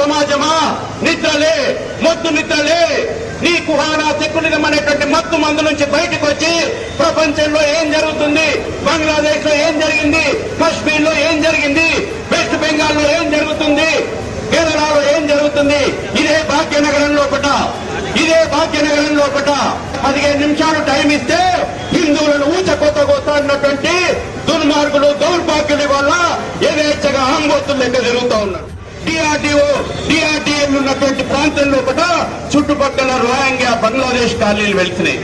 సమాజమా? నిద్రలే మొద్దు నిద్రలే. నీ కుహానా సెక్యులరిజం అనేటువంటి మత్తు మందు నుంచి బయటకు వచ్చి ప్రపంచంలో ఏం జరుగుతుంది? బంగ్లాదేశ్లో ఏం జరిగింది? కశ్మీర్లో ఏం జరిగింది? వెస్ట్ బెంగాల్లో ఏం జరుగుతుంది? కేరళలో ఏం జరుగుతుంది? ఇదే భాగ్యనగరం లోపట ఇదే భాగ్యనగరం లోపట పదిహేను నిమిషాలు టైం ఇస్తే హిందువులను ఊచకొత్తగొత్తా అన్నటువంటి దుర్మార్గులు దౌర్భాగ్యుల వల్ల యథేచ్ఛగా ఆంగోతులు లెక్క జరుగుతూ ఉన్నారు. డిఆర్డిఓ డిఆర్డిఎల్ ఉన్నటువంటి ప్రాంతంలో కూడా చుట్టుపక్కల రోహింగ్యా బంగ్లాదేశ్ ఖాళీలు వెళ్తున్నాయి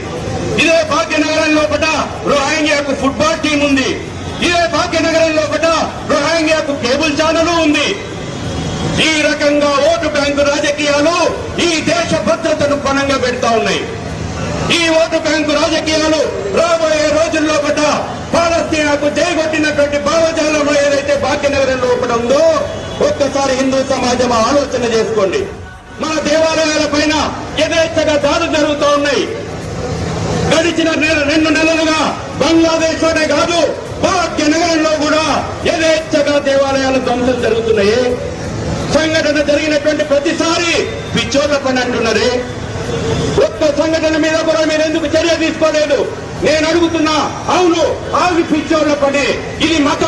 ఇదే భాగ్యనగరంలో కూడా రోహింగ్యాకు ఫుట్బాల్ టీం ఉంది. ఇదే భాగ్యనగరంలో కూడా రోహింగ్యాకు కేబుల్ ఛానల్ ఉంది. ఈ రకంగా ఓటు బ్యాంకు రాజకీయాలు ఈ దేశ భద్రతను పణంగా పెడతా ఉన్నాయి. ఈ ఓటు బ్యాంకు రాజకీయాలు రాబోయే రోజుల్లో పట హిందూ సమాజం ఆలోచన చేసుకోండి. మన దేవాలయాల పైన యథేచ్ఛగా దాడులు జరుగుతూ ఉన్నాయి. గడిచిన నెల రెండు నెలలుగా బంగ్లాదేశ్లోనే కాదు భారత్ నగరంలో కూడా యథేచ్ఛగా దేవాలయాల ధ్వంసం జరుగుతున్నాయి. సంఘటన జరిగినటువంటి ప్రతిసారి పిచ్చోళ్ళ పని అంటున్నారే. ఒక్క సంఘటన మీద కూడా మీరు ఎందుకు చర్య తీసుకోలేదు? నేను అడుగుతున్నా అవును ఆవి పిచ్చోళ్ళ పని ఇది మత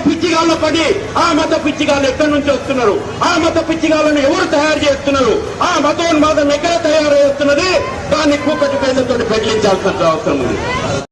పిచ్చిగాళ్ళ ఆ మత పిచ్చిగాళ్ళు ఎక్కడి నుంచి వస్తున్నారు? ఆ మత పిచ్చిగాళ్ళను ఎవరు తయారు చేస్తున్నారు? ఆ మతోన్మాదం ఎక్కడ తయారు చేస్తున్నది దాన్ని కూకటి పేదతో పెట్టించాల్సిన అవసరం ఉంది.